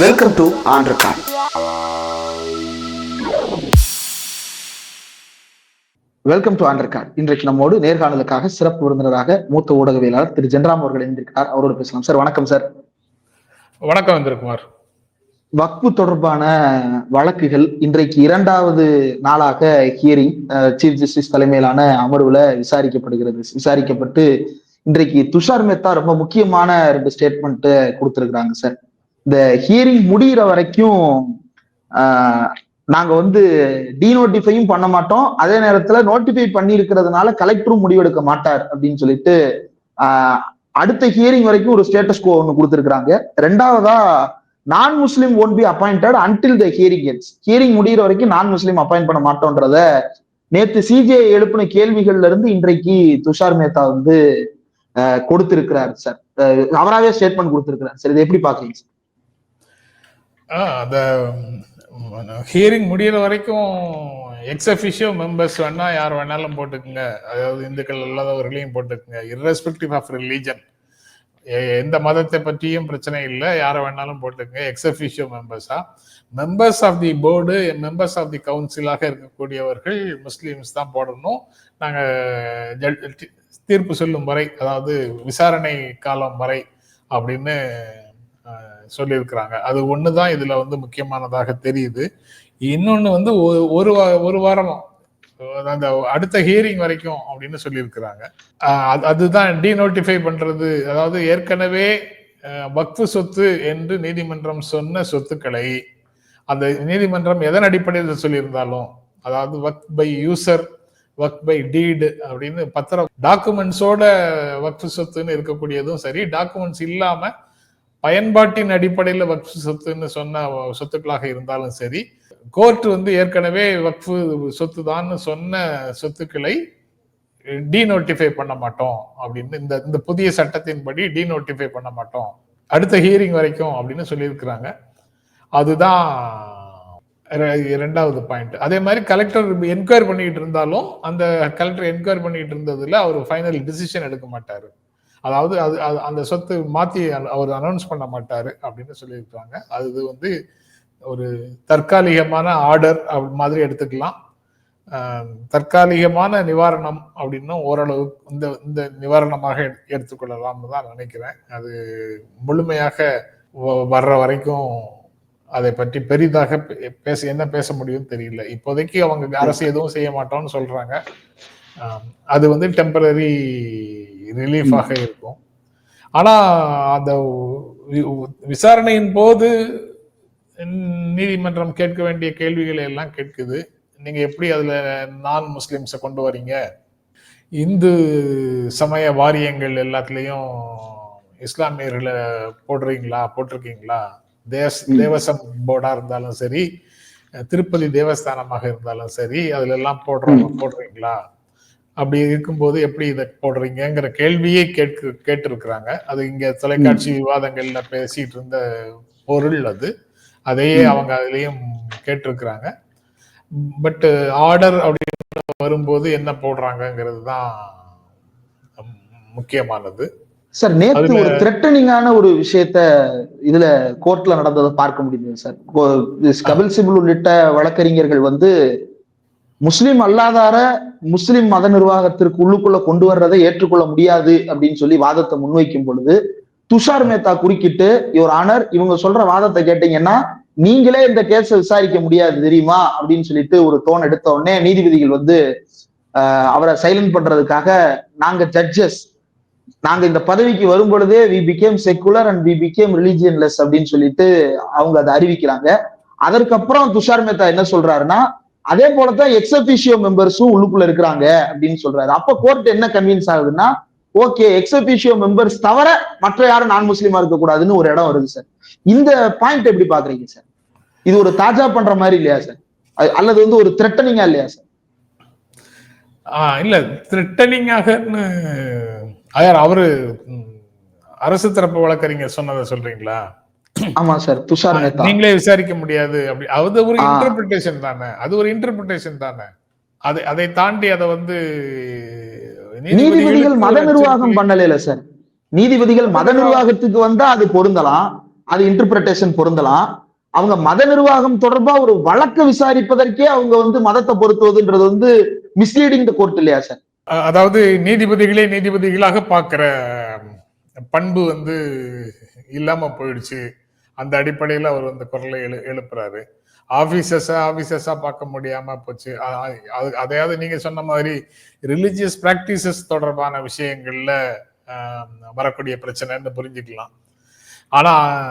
Welcome to record welcome to on record இன்றைக்கு நம்மோடு நேர்காணலுக்காக சிறப்பு விருந்தினராக மூத்த ஊடகவியலாளர் திரு ஜென்ராம் அவர்கள் இணைந்திருக்கிறார். அவரோடு பேசலாம். சார் வணக்கம் சார். வணக்கம் வந்திருக்குமார். வக்பு தொடர்பான வழக்குகள் இன்றைக்கு இரண்டாவது நாளாக ஹியரிங் சீஃப் ஜஸ்டிஸ் தலைமையிலான அமர்வுல விசாரிக்கப்படுகிறது. விசாரிக்கப்பட்டு இன்றைக்கு துஷார் மேத்தா ரொம்ப முக்கியமான ரெண்டு ஸ்டேட்மெண்ட் கொடுத்திருக்கிறாங்க சார். இந்த ஹியரிங் முடிகிற வரைக்கும் நாங்க வந்து டீநோட்டிஃபையும் பண்ண மாட்டோம். அதே நேரத்துல நோட்டிஃபை பண்ணி இருக்கிறதுனால கலெக்டரும் முடிவெடுக்க மாட்டார் அப்படின்னு சொல்லிட்டு அடுத்த ஹியரிங் வரைக்கும் ஒரு ஸ்டேட்டஸ் கோ ஒன்று கொடுத்துருக்குறாங்க. ரெண்டாவதா நான் Muslim one be appointed until the hearing ends hearing முடிகிற வரைக்கும் நான் முஸ்லீம் அப்பாயிண்ட் பண்ண மாட்டோன்றத நேற்று சிஜே எழுப்பின கேள்விகள்ல இருந்து இன்றைக்கு துஷார் மேத்தா வந்து கொடுத்திருக்கிறார் சார். அவராகவே ஸ்டேட்மெண்ட் கொடுத்திருக்கிறார். சார் இதை எப்படி பாக்குறீங்க சார்? அந்த ஹியரிங் முடியிற வரைக்கும் எக்ஸ் அஃபிஷியோ மெம்பர்ஸ் வேணா யார் வேணாலும் போட்டுக்குங்க. அதாவது இந்துக்கள் இல்லாதவர்களையும் போட்டுக்குங்க. இர்ரெஸ்பெக்டிவ் ஆஃப் ரிலீஜன் எந்த மதத்தை பற்றியும் பிரச்சனை இல்லை. யாரை வேணாலும் போட்டுக்குங்க. Ex officio மெம்பர்ஸா members of the board members of the கவுன்சிலாக இருக்கக்கூடியவர்கள் முஸ்லீம்ஸ் தான் போடணும். நாங்கள் தீர்ப்பு சொல்லும் வரை அதாவது விசாரணை காலம் வரை அப்படின்னு சொல்லியிருக்கிறாங்க. அது ஒன்று தான் இதில் வந்து முக்கியமானதாக தெரியுது. இன்னொன்று வந்து ஒ- ஒரு ஒரு வாரம் அந்த அடுத்த ஹியரிங் வரைக்கும் அப்படின்னு சொல்லியிருக்கிறாங்க. அது- அதுதான் டீநோட்டிஃபை பண்ணுறது அதாவது ஏற்கனவே வக்ஃபு சொத்து என்று நீதிமன்றம் சொன்ன சொத்துக்களை அந்த நீதிமன்றம் எதன் அடிப்படையில் சொல்லியிருந்தாலும் அதாவது work by user work by deed அப்படின்னு பத்திரம் டாக்குமெண்ட்ஸோட வக்ஃபு சொத்துன்னு இருக்கக்கூடியதும் சரி டாக்குமெண்ட்ஸ் இல்லாமல் பயன்பாட்டின் அடிப்படையில் வக்ஃபு சொத்துன்னு சொன்ன சொத்துக்களாக இருந்தாலும் சரி கோர்ட் வந்து ஏற்கனவே வக்ஃபு சொத்து தான் சொன்ன சொத்துக்களை டீநோட்டிஃபை பண்ண மாட்டோம் அப்படின்னு இந்த இந்த புதிய சட்டத்தின்படி டீநோட்டிஃபை பண்ண மாட்டோம். அடுத்த ஹியரிங் வரைக்கும் அப்படின்னு சொல்லியிருக்கிறாங்க. அதுதான் ரெ- இரண்டாவது பாயிண்ட் அதே மாதிரி கலெக்டர் என்கொயர் பண்ணிட்டு இருந்தாலும் அந்த கலெக்டர் என்கொயர் பண்ணிட்டு இருந்ததுல அவர் ஃபைனல் டிசிஷன் எடுக்க மாட்டாரு. அதாவது அது அது- அந்த சொத்து மாத்தி அ- அவர் அனௌன்ஸ் பண்ண மாட்டார் அப்படின்னு சொல்லியிருக்காங்க. அது வந்து ஒரு தற்காலிகமான ஆர்டர் மாதிரி எடுத்துக்கலாம். தற்காலிகமான நிவாரணம் அப்படின்னும் ஓரளவு இந்த இந்த நிவாரணமாக எடுத்துக்கொள்ளலாம்னு தான் நினைக்கிறேன். அது முழுமையாக வ- வர்ற வரைக்கும் அதை பற்றி பெரிதாக பே- பேச என்ன பேச முடியும்னு தெரியல. இப்போதைக்கு அவங்க அரசு எதுவும் செய்ய மாட்டோம்னு சொல்றாங்க. அது வந்து டெம்பரரி ரிலீஃபாக இருக்கும். ஆனா அந்த விசாரணையின் போது நீதிமன்றம் கேட்க வேண்டிய கேள்விகளை எல்லாம் கேட்குது. நீங்க எப்படி அதுல நான் முஸ்லிம்ஸை கொண்டு வரீங்க? இந்து சமய வாரியங்கள் எல்லாத்துலயும் இஸ்லாமியர்களை போடுறீங்களா? போட்டிருக்கீங்களா? தேவஸ். தேவசம் போர்டா இருந்தாலும் சரி திருப்பதி தேவஸ்தானமாக இருந்தாலும் சரி அதுல எல்லாம் போடுறோம்? போடுறீங்களா? அப்படி இருக்கும்போது எப்படி இதை போடுறீங்கங்கிற கேள்வியே கேட்கு கேட்டிருக்கிறாங்க. அது இங்க தொலைக்காட்சி விவாதங்கள்ல பேசிட்டு இருந்த பொருள் அது. அதையே. அவங்க அதுலயும் கேட்டிருக்கிறாங்க. பட் ஆர்டர் அப்படின்னு வரும்போது என்ன போடுறாங்கங்கிறது தான் முக்கியமானது. சார் அதுல- ஒரு த்ரெட்டனிங்கான ஒரு விஷயத்த இதுல கோர்ட்ல நடந்ததை பார்க்க முடியுது சார். கபில் சிபல் உள்ளிட்ட வழக்கறிஞர்கள் வந்து முஸ்லிம் அல்லாதார முஸ்லிம் மத நிர்வாகத்திற்கு உள்ளுக்குள்ள கொண்டு வர்றதை ஏற்றுக்கொள்ள முடியாது அப்படின்னு சொல்லி வாதத்தை முன்வைக்கும் பொழுது துஷார் மேத்தா குறுக்கிட்டு இவர் ஆனர் இவங்க சொல்ற வாதத்தை கேட்டீங்கன்னா நீங்களே இந்த கேஸை விசாரிக்க முடியாது தெரியுமா? அப்படின்னு சொல்லிட்டு ஒரு தோன் எடுத்த உடனே நீதிபதிகள் வந்து ஆஹ், அவரை சைலண்ட் பண்றதுக்காக நாங்க ஜட்ஜஸ் நாங்க இந்த பதவிக்கு வரும் பொழுதே we become secular and we become religionless அப்படின்னு சொல்லிட்டு அவங்க அதை அறிவிக்கிறாங்க. அதற்கப்புறம் துஷார் மேத்தா என்ன சொல்றாருன்னா அதே போலதான் எக்ஸபிஷியோ மெம்பர்ஸும் உள்ளுக்குள்ள இருக்கிறாங்க அப்படின்னு சொல்றாரு. அப்ப கோர்ட் என்ன கன்வின்ஸ் ஆகுதுன்னா ஓகே எக்ஸபிஷியோ மெம்பர்ஸ் தவிர மற்ற யாரும் நான் முஸ்லீமா இருக்க கூடாதுன்னு ஒரு இடம் வருது சார் இந்த பாயிண்ட் எப்படி பாக்குறீங்க சார் இது ஒரு தாஜா பண்ற மாதிரி இல்லையா சார் அல்லது வந்து ஒரு த்ரெட்டனிங்கா இல்லையா சார் ஆஹ் இல்ல த்ரிட்டனிங்காகன்னு அவரு அரசு தரப்பு வழக்கறிஞர் சொன்னதை சொல்றீங்களா? ஆமா சார் துஷார் மேத்தா. நீங்களே விசாரிக்க முடியாது. அப்படி அது ஒரு. இன்டர்பிரிட்டேஷன் தானே. அது ஒரு இன்டர்பிரிட்டேஷன் தானே. அதை அதை தாண்டி அதை வந்து நீதிபதிகள் மத நிர்வாகம் பண்ணல சார். நீதிபதிகள் மத நிர்வாகத்துக்கு வந்தா அது பொருந்தலாம். அது இன்டர்பிரேஷன் பொருந்தலாம். அவங்க மத நிர்வாகம் தொடர்பா ஒரு வழக்கு விசாரிப்பதற்கே அவங்க வந்து மதத்தை பொருத்துவதுன்றது வந்து மிஸ்லீடிங் த கோர்ட் இல்லையா சார்? அதாவது நீதிபதிகளே நீதிபதிகளாக பார்க்கிற பண்பு வந்து இல்லாம போயிடுச்சு. அந்த அடிப்படையில் அவர் அந்த குரலை எழு எழுப்புறாரு. ஆபீசர்ஸா ஆபீசர்ஸா பார்க்க முடியாம போச்சு. அது- அதையாவது நீங்க சொன்ன மாதிரி ரிலிஜியஸ் ப்ராக்டிசஸ் தொடர்பான விஷயங்கள்ல வரக்கூடிய பிரச்சனைன்னு புரிஞ்சுக்கலாம். ஆனா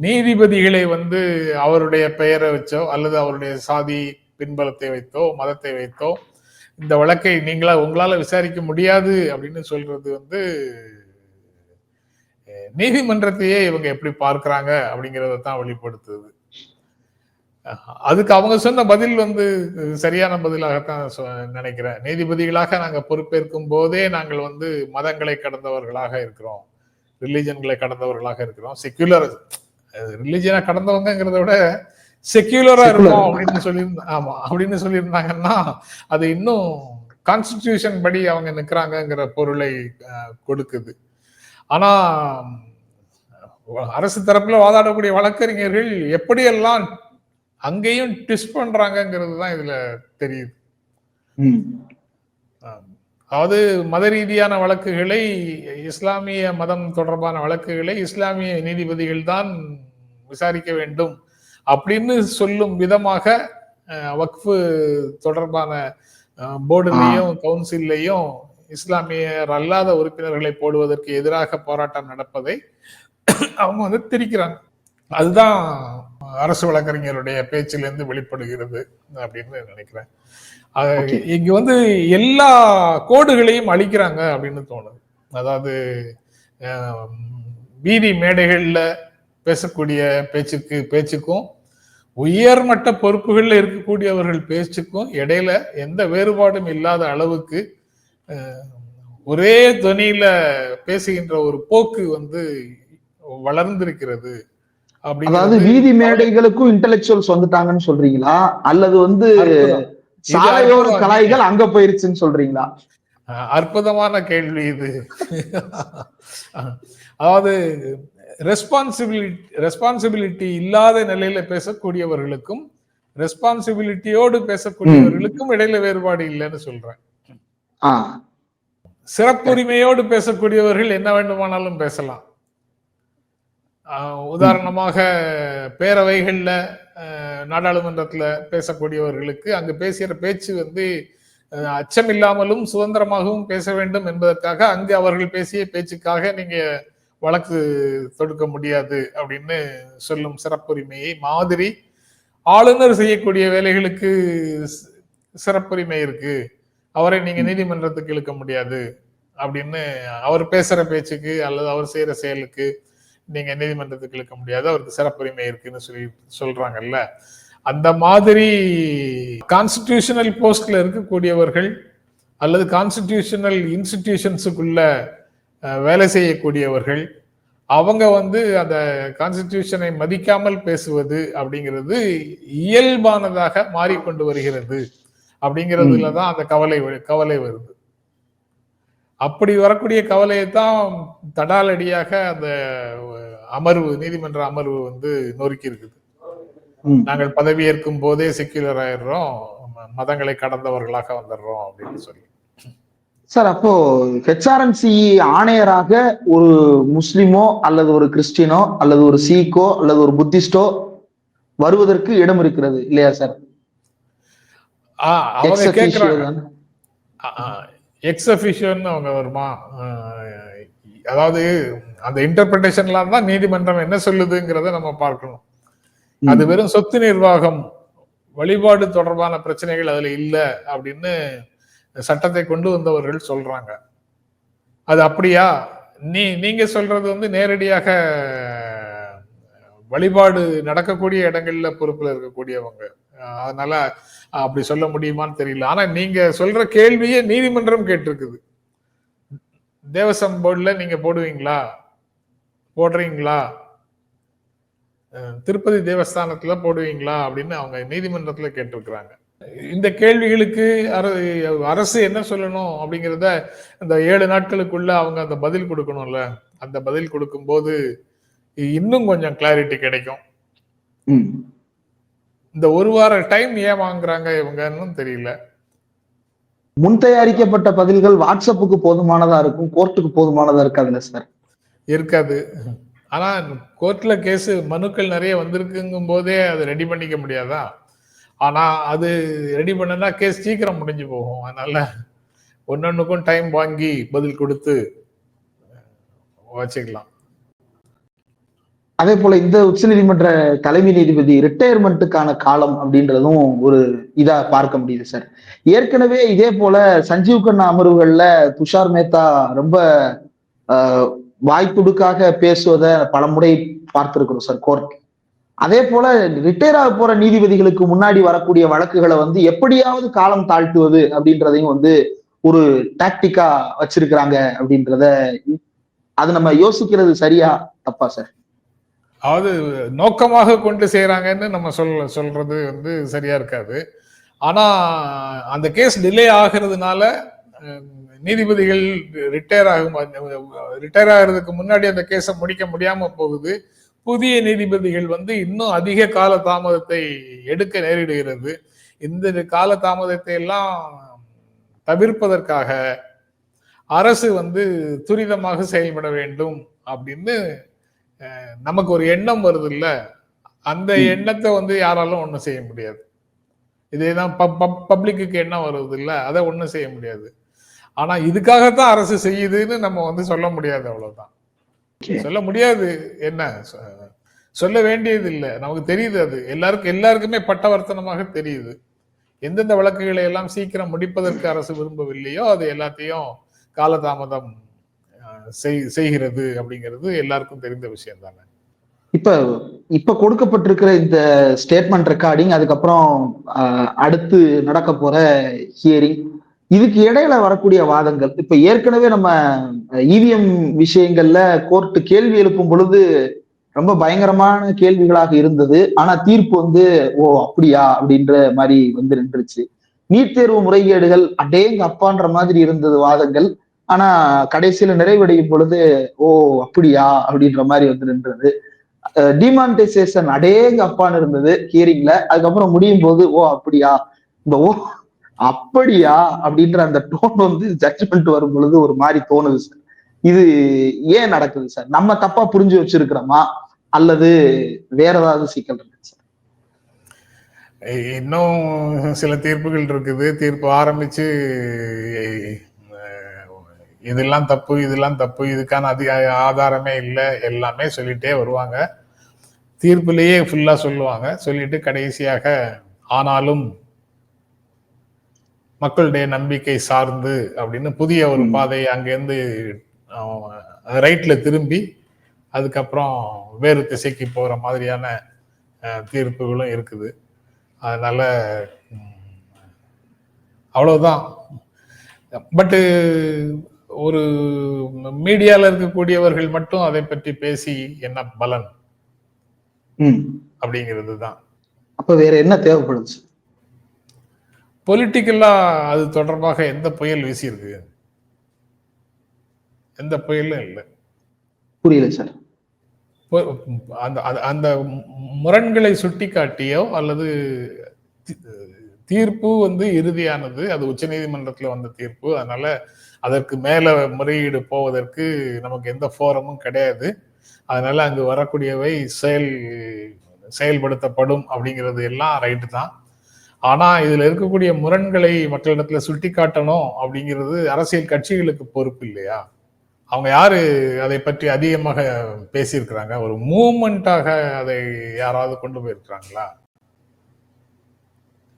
நீதிபதிகளை வந்து அவருடைய பெயரை வச்சோ அல்லது அவருடைய சாதி பின்பலத்தை வைத்தோ மதத்தை வைத்தோ இந்த வழக்கை நீங்களா உங்களால விசாரிக்க முடியாது அப்படின்னு சொல்றது வந்து நீதிமன்றத்தையே இவங்க எப்படி பார்க்கறாங்க அப்படிங்கறத தான் வெளிப்படுத்துது. அதுக்கு அவங்க சொன்ன பதில் வந்து சரியான பதிலாகத்தான் நினைக்கிறேன். நீதிபதிகளாக நாங்க பொறுப்பேற்கும் போதே நாங்கள் வந்து மதங்களை கடந்தவர்களாக இருக்கிறோம். ரிலிஜன்களை கடந்தவர்களாக இருக்கிறோம். செக்யூலர் ரிலிஜனை கடந்தவங்கிறத விட செக்யூலரா. இருக்கும் அப்படின்னு சொல்லியிருந்தா ஆமா அப்படின்னு சொல்லியிருந்தாங்கன்னா அது இன்னும் கான்ஸ்டிடியூஷன் படி அவங்க நிக்கிறாங்கங்கிற பொருளை கொடுக்குது. ஆனா அரசு தரப்புல வாதாடக்கூடிய வழக்கறிஞர்கள் எப்படியெல்லாம் அங்கேயும் ட்விஸ்ட் பண்றாங்கங்கிறது தான் இதுல தெரியுது. அதாவது மத ரீதியான வழக்குகளை இஸ்லாமிய மதம் தொடர்பான வழக்குகளை இஸ்லாமிய நீதிபதிகள் தான் விசாரிக்க வேண்டும் அப்படின்னு சொல்லும் விதமாக வக்ஃபு தொடர்பான போர்டுலையும் கவுன்சில்லையும் இஸ்லாமியர் அல்லாத உறுப்பினர்களை போடுவதற்கு எதிராக போராட்டம் நடப்பதை அவங்க வந்து திரிக்கிறாங்க. அதுதான் அரசு வழக்கறிஞருடைய பேச்சிலிருந்து வெளிப்படுகிறது அப்படின்னு நினைக்கிறேன். இங்க வந்து எல்லா கோடுகளையும் அழிக்கிறாங்க அப்படின்னு தோணுது. அதாவது வீதி மேடைகள்ல பேசக்கூடிய பேச்சுக்கு பேச்சுக்கும் உயர்மட்ட பொறுப்புகள்ல இருக்கக்கூடியவர்கள் பேச்சுக்கும் இடையில எந்த வேறுபாடும் இல்லாத அளவுக்கு ஒரே துணியில பேசுகின்ற ஒரு போக்கு வந்து வளர்ந்திருக்கிறது அதாவது வீதி மேடைகளுக்கும் இன்டெலெக்சுவல்ஸ் வந்துட்டாங்கன்னு சொல்றீங்களா? அல்லது வந்து சாலையோர. கலாய்கள் அங்க போயிருச்சுன்னு சொல்றீங்களா? அற்புதமான கேள்வி இது. அதாவது ரெஸ்பான்சிபிலிட்டி ரெஸ்பான்சிபிலிட்டி இல்லாத நிலையில பேசக்கூடியவர்களுக்கும் ரெஸ்பான்சிபிலிட்டியோடு பேசக்கூடியவர்களுக்கும் இடையில வேறுபாடு இல்லைன்னு சொல்றேன். சிறப்புரிமையோடு பேசக்கூடியவர்கள் என்ன வேண்டுமானாலும் பேசலாம். உதாரணமாக பேரவைகளில் நாடாளுமன்றத்தில் பேசக்கூடியவர்களுக்கு அங்கு பேசுகிற பேச்சு வந்து அச்சமில்லாமலும் சுதந்திரமாகவும் பேச வேண்டும் என்பதற்காக அங்கு அவர்கள் பேசிய பேச்சுக்காக நீங்க வழக்கு தொடுக்க முடியாது அப்படின்னு சொல்லும் சிறப்புரிமையை மாதிரி ஆளுநர் செய்யக்கூடிய வேலைகளுக்கு சிறப்புரிமை இருக்கு. அவரை நீங்க நீதிமன்றத்துக்கு இழுக்க முடியாது அப்படின்னு அவர் பேசுற பேச்சுக்கு அல்லது அவர் செய்யற செயலுக்கு நீங்க நீதிமன்றத்துக்கு இழுக்க முடியாது. அவருக்கு சிறப்புரிமை இருக்குன்னு சொல்லி சொல்றாங்கல்ல. அந்த மாதிரி கான்ஸ்டிடியூஷனல் போஸ்ட்ல இருக்கக்கூடியவர்கள் அல்லது கான்ஸ்டிடியூஷனல் இன்ஸ்டிடியூஷன்ஸுக்குள்ள வேலை செய்யக்கூடியவர்கள் அவங்க வந்து அந்த கான்ஸ்டிடியூஷனை மதிக்காமல் பேசுவது அப்படிங்கிறது இயல்பானதாக மாறிக்கொண்டு வருகிறது. அப்படிங்கிறதுல தான் அந்த கவலை கவலை வருது. அப்படி வரக்கூடிய கவலையை தான் தடாலடியாக அந்த அமர்வு நீதிமன்ற அமர்வு வந்து நொறுக்கி இருக்குது. நாங்கள் பதவியேற்கும் போதே செக்யூலர் ஆயிடுறோம். மதங்களை கடந்தவர்களாக வந்துடுறோம் அப்படின்னு சொல்லி. சார் அப்போ ஹெச்ஆர்என்சி ஆணையராக ஒரு முஸ்லிமோ அல்லது ஒரு கிறிஸ்டினோ அல்லது ஒரு சீக்கோ அல்லது ஒரு புத்திஸ்டோ வருவதற்கு இடம் இருக்கிறது இல்லையா சார்? அவங்க தானே? எக்ஸ் அபிஷியோன்னு அவங்க வருமா? அதாவது அந்த இன்டர்பிரேஷன்லாம் தான் நீதிமன்றம் என்ன சொல்லுதுங்கிறத நம்ம பார்க்கணும். அது வெறும் சொத்து நிர்வாகம் வழிபாடு தொடர்பான பிரச்சனைகள் அதுல இல்ல அப்படின்னு சட்டத்தை கொண்டு வந்தவர்கள் சொல்றாங்க. அது அப்படியா? நீ நீங்க சொல்றது வந்து நேரடியாக வழிபாடு நடக்கக்கூடிய இடங்கள்ல பொறுப்புல இருக்கக்கூடியவங்க. அதனால அப்படி சொல்ல முடியுமான்னு தெரியல. ஆனா நீங்க சொல்ற கேள்வியே நீதிமன்றம் கேட்டிருக்குது. தேவசம் போர்டில் நீங்க போடுவீங்களா? போடுறீங்களா? திருப்பதி தேவஸ்தானத்துல போடுவீங்களா? அப்படின்னு அவங்க நீதிமன்றத்துல கேட்டிருக்கிறாங்க. இந்த கேள்விகளுக்கு அரசு என்ன சொல்லணும் அப்படிங்கிறத இந்த ஏழு நாட்களுக்குள்ள அவங்க அந்த பதில் கொடுக்கணும்ல. அந்த பதில் கொடுக்கும்போது இன்னும் கொஞ்சம் கிளாரிட்டி கிடைக்கும். ம். இந்த ஒரு வார டைம் ஏன் வாங்குறாங்க இவங்கன்னு தெரியல. முன் தயாரிக்கப்பட்ட பதில்கள் வாட்ஸ்அப்புக்கு போதுமானதா இருக்கும் கோர்ட்டுக்கு போதுமானதா இருக்காதுல்ல சார்? இருக்காது. ஆனா கோர்ட்ல கேஸ் மனுக்கள் நிறைய வந்திருக்குங்கும் போதே அதை ரெடி பண்ணிக்க முடியாதா? ஆனா அது ரெடி பண்ணனா கேஸ் சீக்கிரம் முடிஞ்சு போகும். அதனால ஒன்னொன்னுக்கும் டைம் வாங்கி பதில் கொடுத்து வச்சுக்கலாம். அதே போல இந்த உச்சநீதிமன்ற தலைமை நீதிபதி ரிட்டையர்மெண்ட்டுக்கான காலம் அப்படின்றதும் ஒரு இதா பார்க்க முடியுது சார் ஏற்கனவே இதே போல சஞ்சீவ் கண்ணா அமர்வுகள்ல துஷார் மேத்தா ரொம்ப ஆஹ், வாய் துடுக்காக பேசுவதை பலமுறை பார்த்திருக்கிறோம் சார் கோர்ட் அதே போல ரிட்டையர் ஆக போற நீதிபதிகளுக்கு முன்னாடி வரக்கூடிய வழக்குகளை வந்து எப்படியாவது காலம் தாழ்த்துவது அப்படின்றதையும் வந்து ஒரு டாக்டிக்கா வச்சிருக்கிறாங்க அப்படின்றத அது நம்ம யோசிக்கிறது சரியா? தப்பா சார் அதாவது நோக்கமாக கொண்டு செய்கிறாங்கன்னு நம்ம சொல் சொல்றது வந்து சரியா இருக்காது. ஆனால் அந்த கேஸ் டிலே ஆகிறதுனால நீதிபதிகள் ரிட்டையர் ஆகும் ரிட்டையர் ஆகிறதுக்கு முன்னாடி அந்த கேஸை முடிக்க முடியாம போகுது. புதிய நீதிபதிகள் வந்து இன்னும் அதிக கால தாமதத்தை எடுக்க நேரிடுகிறது. இந்த கால தாமதத்தை எல்லாம் தவிர்ப்பதற்காக அரசு வந்து துரிதமாக செயல்பட வேண்டும் அப்படின்னு நமக்கு ஒரு எண்ணம் வருது இல்ல அந்த. எண்ணத்தை வந்து யாராலும் ஒண்ணும் செய்ய முடியாது. இதேதான் பப்ளிக்கு எண்ணம் வருது இல்ல அதை ஒண்ணும் செய்ய முடியாது. ஆனா இதுக்காகத்தான் அரசு செய்யுதுன்னு நம்ம வந்து சொல்ல முடியாது அவ்வளவுதான். சொல்ல முடியாது. என்ன? சொல்ல வேண்டியது இல்லை நமக்கு தெரியுது அது. எல்லாருக்கும் எல்லாருக்குமே பட்டவர்த்தனமாக தெரியுது. எந்தெந்த வழக்குகளை எல்லாம் சீக்கிரம் முடிப்பதற்கு அரசு விரும்பவில்லையோ அது எல்லாத்தையும் காலதாமதம் செய்கிறது அப்படிங்கிறது எல்லாருக்கும் தெரிந்த விஷயம் தானே? இப்ப இப்ப கொடுக்கப்பட்டிருக்கிற இந்த ஸ்டேட்மெண்ட் ரெக்கார்டிங் அதுக்கப்புறம் அடுத்து நடக்க போற ஹியரிங் இதுக்கு இடையில வரக்கூடிய வாதங்கள் இப்ப ஏற்கனவே நம்ம இவிஎம் விஷயங்கள்ல கோர்ட் கேள்வி எழுப்பும் பொழுது ரொம்ப பயங்கரமான கேள்விகளாக இருந்தது. ஆனா தீர்ப்பு வந்து ஓ அப்படியா அப்படின்ற மாதிரி வந்து நின்றுச்சு. நீட் தேர்வு முறைகேடுகள் அடேங்க அப்பான்ற மாதிரி இருந்தது வாதங்கள். ஆனா கடைசியில நிறைவடையும் பொழுது ஓ அப்படியா? அப்படின்ற மாதிரி வந்து நின்றது. டிமானிட்டைசேஷன் அடேங்க அப்பான்னு இருந்தது ஹியரிங்ல அதுக்கப்புறம் முடியும் போது ஓ அப்படியா? இந்த ஓ அப்படியா? அப்படின்ற அந்த டோன் வந்து ஜட்ஜ்மெண்ட் வரும் பொழுது ஒரு மாதிரி தோணுது சார் இது ஏன் நடக்குது சார் நம்ம தப்பா புரிஞ்சு வச்சிருக்கிறோமா? அல்லது வேற ஏதாவது சிக்கல் இருக்கு சார் இன்னும் சில தீர்ப்புகள் இருக்குது. தீர்ப்பு ஆரம்பிச்சு இதெல்லாம் தப்பு இதெல்லாம் தப்பு இதுக்கான அதிக ஆதாரமே இல்லை எல்லாமே சொல்லிட்டே வருவாங்க. தீர்ப்புலேயே ஃபுல்லா சொல்லுவாங்க. சொல்லிட்டு கடைசியாக ஆனாலும் மக்களுடைய நம்பிக்கை சார்ந்து அப்படின்னு புதிய ஒரு. பாதை அங்கேருந்து ரைட்ல திரும்பி அதுக்கப்புறம் வேறு திசைக்கு போற மாதிரியான தீர்ப்புகளும் இருக்குது. அதனால ம், அவ்வளவுதான். பட்டு ஒரு மீடியால இருக்கக்கூடியவர்கள் மட்டும் அதை பற்றி பேசி என்ன பலன் அப்படிங்கிறது தான் அப்ப வேற என்ன தேவைப்படுது சார் பொலிட்டிக்கலா அது தொடர்பாக எந்த புயல் வீசியிருக்கு? எந்த புயலும் இல்லை. புரியல சார். அந்த அந்த- முரண்களை சுட்டிக்காட்டியோ அல்லது தி- தீர்ப்பு வந்து இறுதியானது அது உச்சநீதிமன்றத்துல வந்த தீர்ப்பு அதனால அதற்கு மேலே முறையீடு போவதற்கு நமக்கு எந்த ஃபோரமும் கிடையாது. அதனால அங்கு வரக்கூடியவை செயல் செயல்படுத்தப்படும் அப்படிங்கிறது எல்லாம் ரைட்டு தான். ஆனா இதுல இருக்கக்கூடிய முரண்களை மக்களிடத்துல சுட்டி காட்டணும் அப்படிங்கிறது அரசியல் கட்சிகளுக்கு பொறுப்பு இல்லையா? அவங்க யாரு அதை பற்றி அதிகமாக பேசியிருக்கிறாங்க? ஒரு மூமெண்டாக அதை யாராவது கொண்டு போயிருக்கிறாங்களா?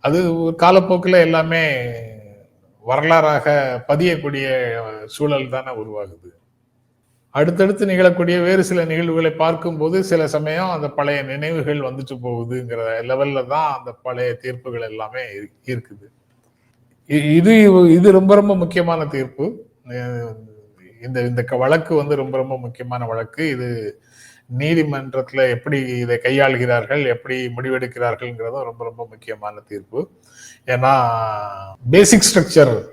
அது ஒரு காலப்போக்கில் எல்லாமே வரலாறாக பதியக்கூடிய சூழல் தானே உருவாகுது. அடுத்தடுத்து நிகழக்கூடிய வேறு சில நிகழ்வுகளை பார்க்கும்போது சில சமயம் அந்த பழைய நினைவுகள் வந்துட்டு போகுதுங்கிற லெவல்ல தான் அந்த பழைய தீர்ப்புகள் எல்லாமே இருக்குது. இ- இது இது ரொம்ப ரொம்ப முக்கியமான தீர்ப்பு. இந்த இந்த க- வழக்கு வந்து ரொம்ப ரொம்ப முக்கியமான வழக்கு. இது நீதிமன்றத்தில் எப்படி இதை கையாளுகிறார்கள் எப்படி முடிவெடுக்கிறார்கள்ங்கிறதும் ரொம்ப ரொம்ப முக்கியமான தீர்ப்பு. ஏன்னா பேசிக் ஸ்ட்ரக்சர்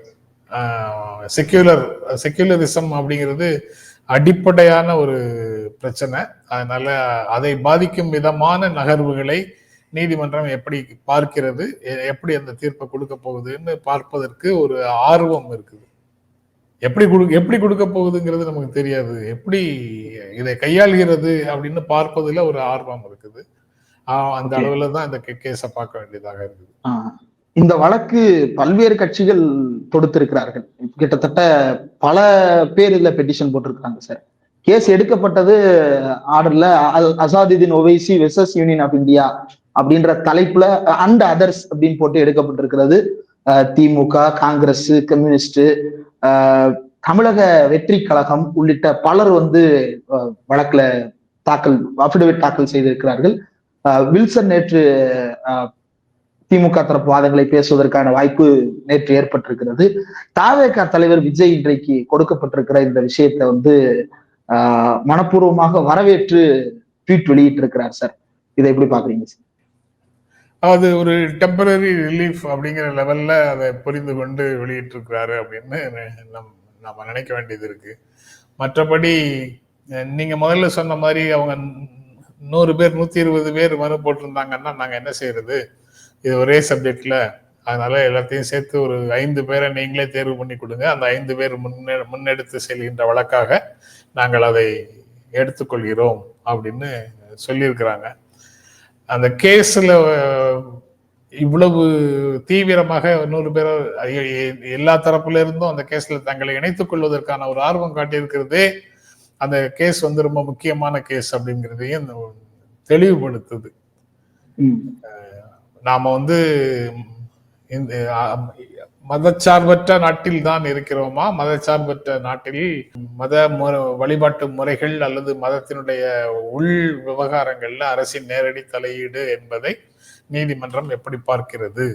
செக்யூலர் செக்யூலரிசம் அப்படிங்கிறது அடிப்படையான ஒரு பிரச்சனை. அதனால அதை பாதிக்கும் விதமான நகர்வுகளை நீதிமன்றம் எப்படி பார்க்கிறது எ- எப்படி அந்த தீர்ப்பை கொடுக்க போகுதுன்னு பார்ப்பதற்கு ஒரு ஆர்வம் இருக்குது. எப்படி கொடு எப்படி கொடுக்க போகுதுங்கிறது நமக்கு தெரியாது. எப்படி இதை கையாள்கிறது அப்படின்னு பார்ப்பதுல ஒரு ஆர்வம் இருக்குது. அந்த. அளவுல தான் இந்த கேஸை பார்க்க வேண்டியதாக இருக்குது. இந்த வழக்கு பல்வேறு கட்சிகள் தொடுத்திருக்கிறார்கள். கிட்டத்தட்ட பல பேர் இதுல பெட்டிஷன் போட்டிருக்காங்க சார். கேஸ் எடுக்கப்பட்டது ஆர்டர்ல Asaduddin Owaisi versus union of India அப்படின்ற தலைப்புல அண்ட் அதர்ஸ் அப்படின்னு போட்டு எடுக்கப்பட்டிருக்கிறது. திமுக காங்கிரஸ் கம்யூனிஸ்ட் தமிழக வெற்றி கழகம் உள்ளிட்ட பலர் வந்து வழக்குல தாக்கல் அபிடவிட் தாக்கல் செய்திருக்கிறார்கள். வில்சன் நேற்று திமுக தரப்பு வாதங்களை பேசுவதற்கான வாய்ப்பு நேற்று ஏற்பட்டிருக்கிறது. தாவேக தலைவர் விஜய் இன்றைக்கு கொடுக்கப்பட்டிருக்கிற இந்த விஷயத்தை வந்து ஆஹ் மனப்பூர்வமாக வரவேற்று ட்வீட் வெளியிட்டிருக்கிறார் சார். இதை எப்படி பாக்குறீங்க சார்? அது ஒரு டெம்பரரி ரிலீஃப் அப்படிங்கிற லெவல்ல அதை புரிந்து கொண்டு வெளியிட்டிருக்கிறாரு அப்படின்னு நம் நம்ம நினைக்க வேண்டியது இருக்கு. மற்றபடி நீங்க முதல்ல சொன்ன மாதிரி அவங்க நூறு பேர் நூத்தி இருபது பேர் மனு போட்டிருந்தாங்கன்னா நாங்க என்ன செய்யறது? இது ஒரே சப்ஜெக்ட்ல அதனால எல்லாத்தையும் சேர்த்து ஒரு ஐந்து பேரை நீங்களே தேர்வு பண்ணி கொடுங்க. அந்த ஐந்து பேர் முன்னே முன்னெடுத்து செல்கின்ற வழக்காக நாங்கள் அதை எடுத்துக்கொள்கிறோம் அப்படின்னு சொல்லியிருக்கிறாங்க. அந்த கேஸில் இவ்வளவு தீவிரமாக நூறு பேர் எல்லா தரப்புல இருந்தும் அந்த கேஸ்ல தங்களை இணைத்துக் கொள்வதற்கான ஒரு ஆர்வம் காட்டியிருக்கிறதே அந்த கேஸ் வந்து ரொம்ப முக்கியமான கேஸ் அப்படிங்கிறதையும் தெளிவுபடுத்துது. நாம வந்து இந்த மதச்சார்பற்ற நாட்டில் தான் இருக்கிறோமா? மதச்சார்பற்ற நாட்டில் மத வழிபாட்டு முறைகள் அல்லது மதத்தினுடைய உள் விவகாரங்கள்ல அரசின் நேரடி தலையீடு என்பதை நீதிமன்றம் எப்படி பார்க்கிறது?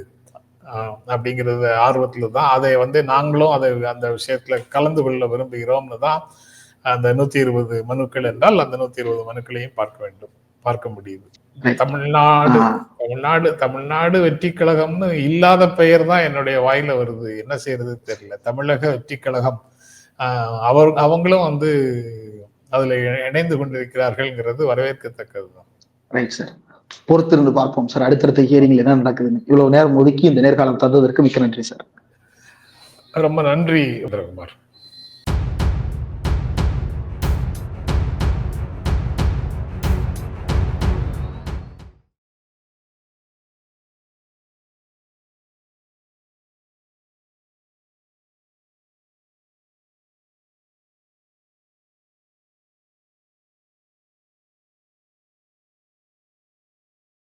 அப்படிங்கிறது ஆர்வத்துல தான். அதை வந்து நாங்களும் அதை அந்த விஷயத்துல கலந்து கொள்ள விரும்புகிறோம்னு தான் அந்த நூத்தி இருபது மனுக்கள் என்றால் அந்த நூத்தி இருபது மனுக்களையும் பார்க்க வேண்டும். பார்க்க முடியுது. தமிழ்நாடு தமிழ்நாடு தமிழ்நாடு வெற்றி கழகம்னு இல்லாத பெயர் தான் என்னுடைய வாயில வருது. என்ன செய்யறது தெரியல. தமிழக வெற்றி கழகம் ஆஹ் அவர் அவங்களும் வந்து அதுல இணைந்து கொண்டிருக்கிறார்கள்ங்கிறது வரவேற்கத்தக்கது தான் ரைட் சார் பொறுத்திருந்து பார்ப்போம். சார் அடுத்தடுத்த ஹியரிங்ல என்ன நடக்குதுன்னு. இவ்வளவு நேரம் ஒதுக்கி இந்த நேர்காலம் தந்ததற்கு மிக்க நன்றி சார். ரொம்ப நன்றி இந்திரகுமார்